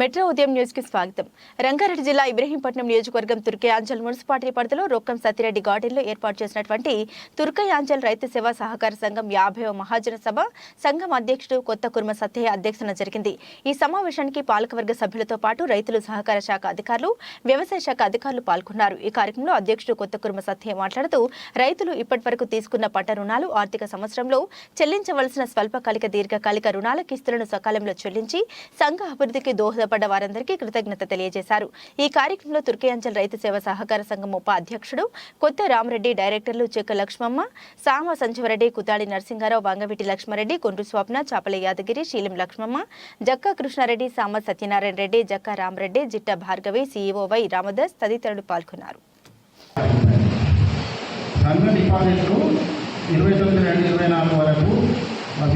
Metro ఉదయం న్యూస్కి స్వాగతం. రంగారెడ్డి జిల్లా ఇబ్రహీంపట్నం నియోజకవర్గం తుర్కయాంచల్ మున్సిపాలిటీ పరిధిలో రొక్కం సత్యరెడ్డి గార్డెన్లో ఏర్పాటు చేసినటువంటి తుర్కయాంచల్ రైతు సేవా సహకార సంఘం యాభైవ మహాజన సభ సంఘం అధ్యక్షుడు కొత్త కుర్మ సత్యయ్య అధ్యక్షన జరిగింది. ఈ సమావేశానికి పాలకవర్గ సభ్యులతో పాటు రైతులు సహకార శాఖ అధికారులు వ్యవసాయ శాఖ అధికారులు పాల్గొన్నారు. ఈ కార్యక్రమంలో అధ్యక్షుడు కొత్త కుర్మ సత్యయ్య మాట్లాడుతూ రైతులు ఇప్పటివరకు తీసుకున్న పట్ట రుణాలు ఆర్థిక సంవత్సరంలో చెల్లించవలసిన స్వల్పకాలిక దీర్ఘకాలిక రుణాల కిస్తులను సకాలంలో చెల్లించి సంఘ అభివృద్ధికి దోహదపడ్డ వారందరికీ కృతజ్ఞత తెలియజేశారు. ఈ కార్యక్రమంలో తుర్కయాంచల్ రైతు సేవ సహకార సంఘం ఉపాధ్యక్షుడు కొత్త రామరెడ్డి డైరెక్టర్లు చెక్క లక్ష్మమ్మ సామ సంజీవరెడ్డి కుతాడి నరసింహారావు వంగవీటి లక్ష్మారెడ్డి కొండ్రు స్వప్న చాపల యాదగిరి శీలం లక్ష్మమ్మ జక్క కృష్ణారెడ్డి సామ సత్యనారాయణ రెడ్డి జక్క రామరెడ్డి జిట్ట భార్గవి సీఈఓ వై రామదాస్ తదితరులు పాల్గొన్నారు. సంఘ డిపాజిట్లు ఇరవై తొమ్మిది రెండు ఇరవై నాలుగు వరకు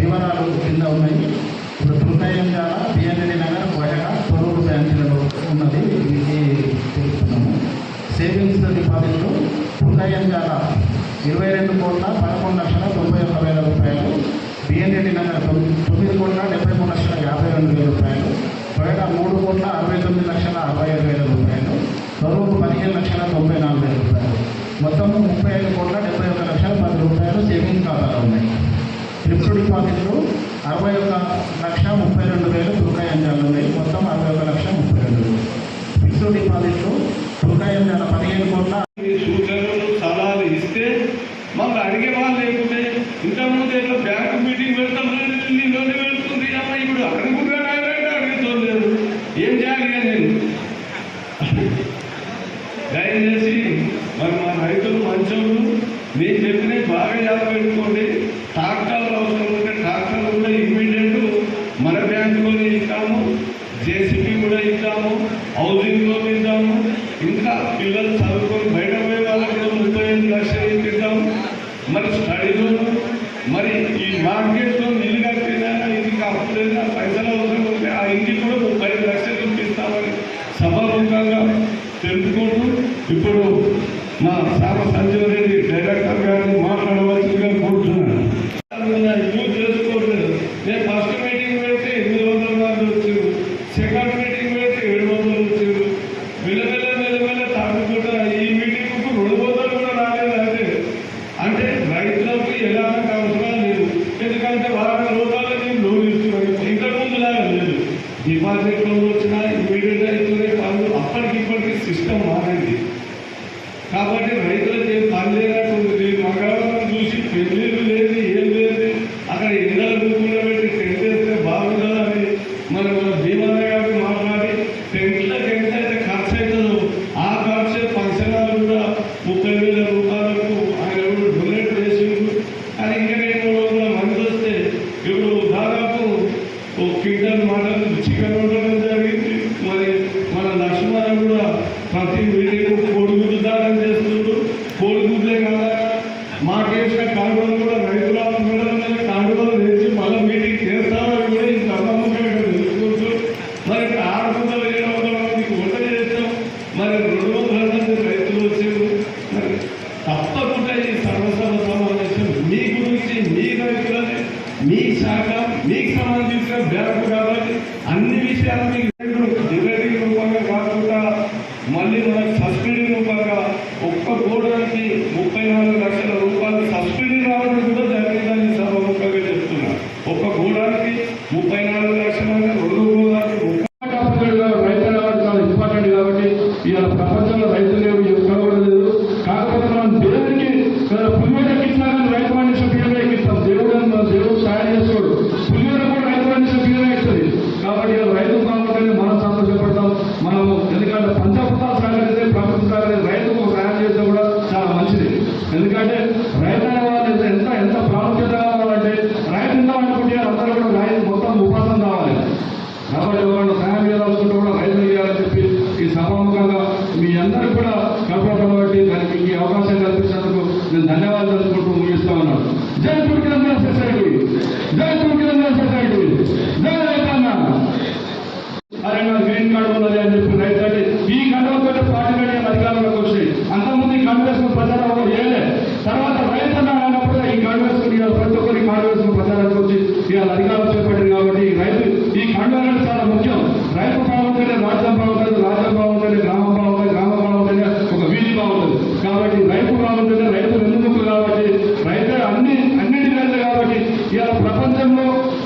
వివరాలు కింద ఉన్నాయి. ఇప్పుడు తృతయంజాల బిఎన్ఎడి నగర్ సేవింగ్స్ డిపాజిట్లు తృతయంజాల ఇరవై రెండు కోట్ల పదకొండు లక్షల తొంభై ఒక్క వేల రూపాయలు. బిఎన్ఎడి నగర్ తొమ్మిది కోట్ల డెబ్బై మూడు లక్షల యాభై రెండు వేల రూపాయలు. బయట మూడు కోట్ల అరవై తొమ్మిది లక్షల అరవై ఐదు వేల రూపాయలు. తొరూరు పదిహేను లక్షల తొంభై నాలుగు వేల రూపాయలు. మొత్తం ముప్పై ఐదు కోట్ల డెబ్బై ఒక్క లక్షల పది రూపాయలు సేవింగ్ ఖాతాలో ఉన్నాయి. ఫిక్స్డ్ డిపాజిట్లు అరవై ఒక్క లక్ష ముప్పై రెండు వేలు తుర్కాయంజాలు ఉన్నాయి. మొత్తం అరవై ఒక్క లక్ష ముప్పై రెండు వేలు ఫిక్స్డ్ డిపాజిట్లు తుర్కాయంజాల పదిహేను కోట్ల మీ సూచనలు సలహాలు ఇస్తే మళ్ళీ అడిగే వాళ్ళు లేకుంటే ఇంతకుముందు ఏదో బ్యాంకు మీటింగ్ పెడతాం నీలోనే పెడుతుంది అమ్మ ఇప్పుడు అడుగుతున్నారంటే అడుగుతలేదు ఏం చేయాలి ఇక నేను దయచేసి మరి మా రైతులు మంచోళ్ళు నేను చెప్పిన బాగా జాబ్ పెట్టుకోండి. ట్రాక్టర్లు అవసరం ఉంటే ట్రాక్టర్లు కూడా ఇమ్మీడియట్ మన బ్యాంకులోనే ఇస్తాము జేసీబీ కూడా ఇస్తాము హౌసింగ్ లోన్ ఇద్దాము ఇంకా పిల్లలు చదువుకొని బయట పోయే వాళ్ళకి కూడా ముప్పై ఎనిమిది లక్షలు ఇప్పిద్దాము మరి స్టడీ లోన్ మరి ఈ మార్కెట్లో ఇల్లు కట్టినా ఇంటికి అప్పుడైనా పైసలు అవసరం ఉంటే ఆ ఇంటికి కూడా ముప్పై ఐదు లక్షలు ఇప్పిస్తామని సభాముఖంగా తెలుపుకుంటూ ఇప్పుడు మా సామ సంజీవ్ రెడ్డి డైరెక్టర్ గారిని మాట్లాడవలసిందిగా కోరుతున్నాను యూజ్ చేసుకోవట్లేదు నేను ఫస్ట్ మీటింగ్ పెడితే ఎనిమిది వందల మంది వచ్చారు సెకండ్ మీటింగ్ పెడితే ఏడు వందలు వచ్చారు మెల్లమెల్ల మెల్లమెల్ల తాగుతుంటా ఈ మీటింగ్ రెండు వందలు కూడా రాలేదు అంటే అంటే రైతులకు ఎలాంటి అవసరం లేదు ఎందుకంటే వారం రోజుల్లో నేను లోన్ ఇస్తున్నాను ఇంతకు ముందు లాగా లేదు వచ్చినా ఇమీడియట్ అవుతున్నాయి పనులు అప్పటికి ఇప్పటికి సిస్టమ్ మారింది. కాబట్టి రైతులకు ఏం పని లేనట్టు మగాళ్ళని చూసి పెళ్ళిళ్ళు ప్రతి కోడిగుడ్లు దానం చేస్తుండ్రు కోడిగుడ్లే కదా మాకేసిన కూడా రైతుల మేడం వేసి మళ్ళీ మీటింగ్ చేస్తామని కూడా ఈ మరి ఆరు వందల ఏడు వందల మందికి వంట చేస్తాం మరి రెండు వందల మంది రైతులు వచ్చారు మరి తప్పకుండా ఈ సర్వసభ సమావేశం మీ గురించి మీ రైతులని మీ శాఖ మీకు సంబంధించిన బ్యాంకు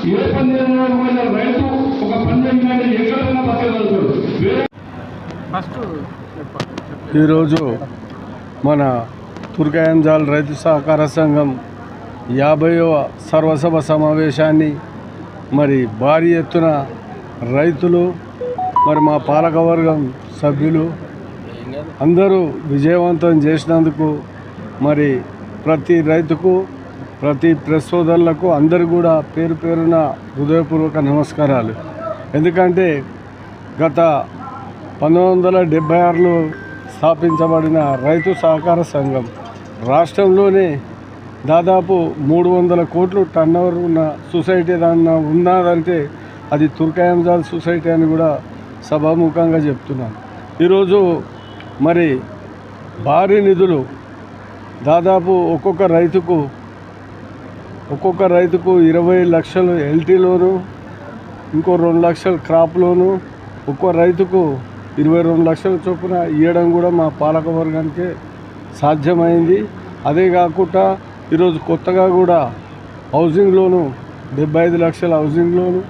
ఏ రైతు ఒక ఎక్కడైనా ఈరోజు మన తుర్కాయంజాల్ రైతు సహకార సంఘం యాభైవ సర్వసభ సమావేశాన్ని మరి భారీ ఎత్తున రైతులు మరి మా పాలకవర్గం సభ్యులు అందరూ విజయవంతం చేసినందుకు మరి ప్రతి రైతుకు ప్రతి ప్రెస్ సోదరులకు అందరు కూడా పేరు పేరున హృదయపూర్వక నమస్కారాలు. ఎందుకంటే గత పంతొమ్మిది వందల డెబ్బై ఆరులో స్థాపించబడిన రైతు సహకార సంఘం రాష్ట్రంలోనే దాదాపు మూడు వందల కోట్లు టర్న్ ఓవర్ ఉన్న సొసైటీ ఏదన్నా ఉన్నదంటే అది తుర్కాయంజాల్ సొసైటీ అని కూడా సభాముఖంగా చెప్తున్నాను. ఈరోజు మరి భారీ నిధులు దాదాపు ఒక్కొక్క రైతుకు ఒక్కొక్క రైతుకు ఇరవై లక్షలు ఎల్టీ లోను ఇంకో రెండు లక్షలు క్రాప్ లోను ఒక్కో రైతుకు ఇరవై రెండు లక్షల చొప్పున ఇవ్వడం కూడా మా పాలకవర్గానికి సాధ్యమైంది. అదే కాకుండా ఈరోజు కొత్తగా కూడా హౌసింగ్ లోను డెబ్బై ఐదు లక్షల హౌసింగ్ లోను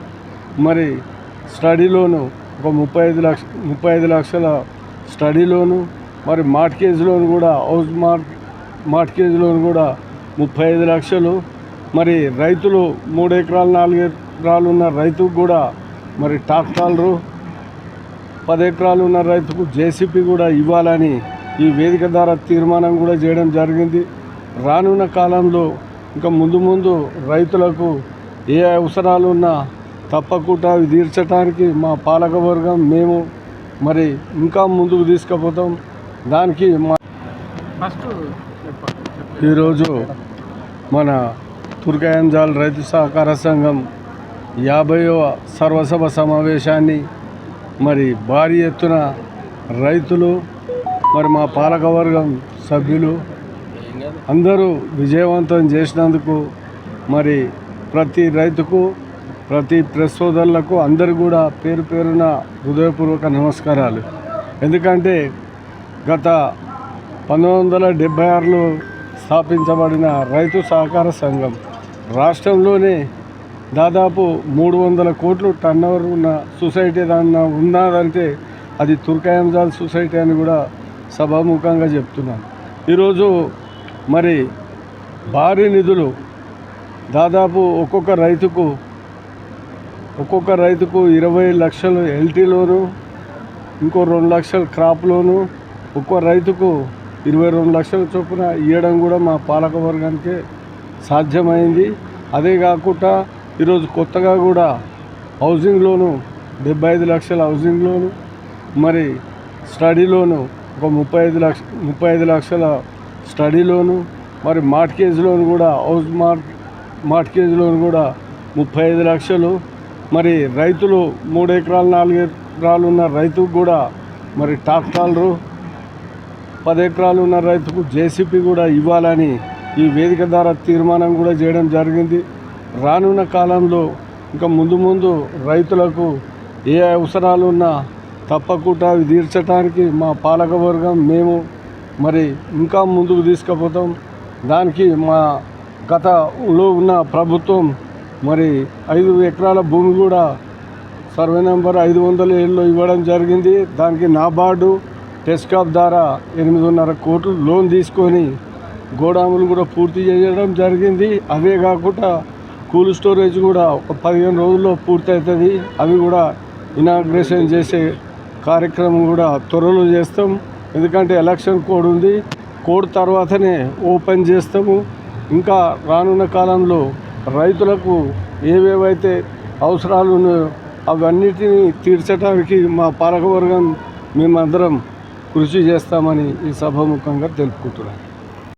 మరి స్టడీ లోను ఒక ముప్పై ఐదు లక్ష ముప్పై ఐదు లక్షల స్టడీ లోను మరి మార్ట్కేజ్ లోన్ కూడా హౌస్ మార్ట్ మార్ట్కేజ్ లోన్ కూడా ముప్పై ఐదు లక్షలు మరి రైతులు మూడు ఎకరాలు నాలుగు ఎకరాలు ఉన్న రైతుకు కూడా మరి ట్రాక్టర్లు పది ఎకరాలు ఉన్న రైతుకు జేసీపీ కూడా ఇవ్వాలని ఈ వేదిక ద్వారా తీర్మానం కూడా చేయడం జరిగింది. రానున్న కాలంలో ఇంకా ముందు ముందు రైతులకు ఏ అవసరాలు ఉన్నా తప్పకుండా అవి తీర్చడానికి మా పాలకవర్గం మేము మరి ఇంకా ముందుకు తీసుకుపోతాం. దానికి మా ఈరోజు మన తుర్కాయంజాల్ రైతు సహకార సంఘం యాభైవ సర్వసభ సమావేశాన్ని మరి భారీ ఎత్తున రైతులు మరి మా పాలకవర్గం సభ్యులు అందరూ విజయవంతం చేసినందుకు మరి ప్రతి రైతుకు ప్రతి ప్రెస్ సోదరులకు అందరు కూడా పేరు పేరున హృదయపూర్వక నమస్కారాలు. ఎందుకంటే గత పంతొమ్మిది వందల డెబ్బై ఆరులో స్థాపించబడిన రైతు సహకార సంఘం రాష్ట్రంలోనే దాదాపు మూడు వందల కోట్లు టర్న్ ఓవర్ ఉన్న సొసైటీ ఏదన్నా ఉన్నదంటే అది తుర్కాయంజాల్ సొసైటీ అని కూడా సభాముఖంగా చెప్తున్నాను. ఈరోజు మరి భారీ నిధులు దాదాపు ఒక్కొక్క రైతుకు ఒక్కొక్క రైతుకు ఇరవై లక్షలు ఎల్టీ లోను ఇంకో రెండు లక్షలు క్రాప్ లోను ఒక్కో రైతుకు ఇరవై రెండు లక్షల చొప్పున ఇవ్వడం కూడా మా పాలక వర్గానికి సాధ్యమైంది. అదే కాకుండా ఈరోజు కొత్తగా కూడా హౌసింగ్ లోను డెబ్బై ఐదు లక్షల హౌసింగ్ లోను మరి స్టడీ లోను ఒక ముప్పై ఐదు లక్ష ముప్పై ఐదు లక్షల స్టడీ లోను మరి మార్ట్కేజ్ లోన్ కూడా హౌస్ మార్ట్ మార్ట్కేజ్ లోన్ కూడా ముప్పై ఐదు లక్షలు. మరి రైతులు మూడు ఎకరాలు నాలుగు ఎకరాలు ఉన్న రైతుకు కూడా మరి టాక్టాలరు పది ఎకరాలు ఉన్న రైతుకు జేసీపీ కూడా ఇవ్వాలని ఈ వేదిక ద్వారా తీర్మానం కూడా చేయడం జరిగింది. రానున్న కాలంలో ఇంకా ముందు ముందు రైతులకు ఏ అవసరాలు ఉన్నా తప్పకుండా అవి తీర్చడానికి మా పాలకవర్గం మేము మరి ఇంకా ముందుకు తీసుకుపోతాం. దానికి మా గతలో ఉన్న ప్రభుత్వం మరి ఐదు ఎకరాల భూమి కూడా సర్వే నెంబర్ ఐదు వందల ఏళ్ళు ఇవ్వడం జరిగింది. దానికి నాబార్డు టెస్కాప్ ద్వారా ఎనిమిదిన్నర కోట్లు లోన్ తీసుకొని గోడాములు కూడా పూర్తి చేయడం జరిగింది. అవే కాకుండా కూల్ స్టోరేజ్ కూడా ఒక పదిహేను రోజుల్లో పూర్తి అవుతుంది అవి కూడా ఇనాగ్రేషన్ చేసే కార్యక్రమం కూడా త్వరలో చేస్తాం. ఎందుకంటే ఎలక్షన్ కోడ్ ఉంది. కోడ్ తర్వాతనే ఓపెన్ చేస్తాము. ఇంకా రానున్న కాలంలో రైతులకు ఏవేవైతే అవసరాలు ఉన్నాయో అవన్నిటిని తీర్చడానికి మా పాలకవర్గం మేమందరం కృషి చేస్తామని ఈ సభాముఖంగా తెలుపుకుంటున్నాను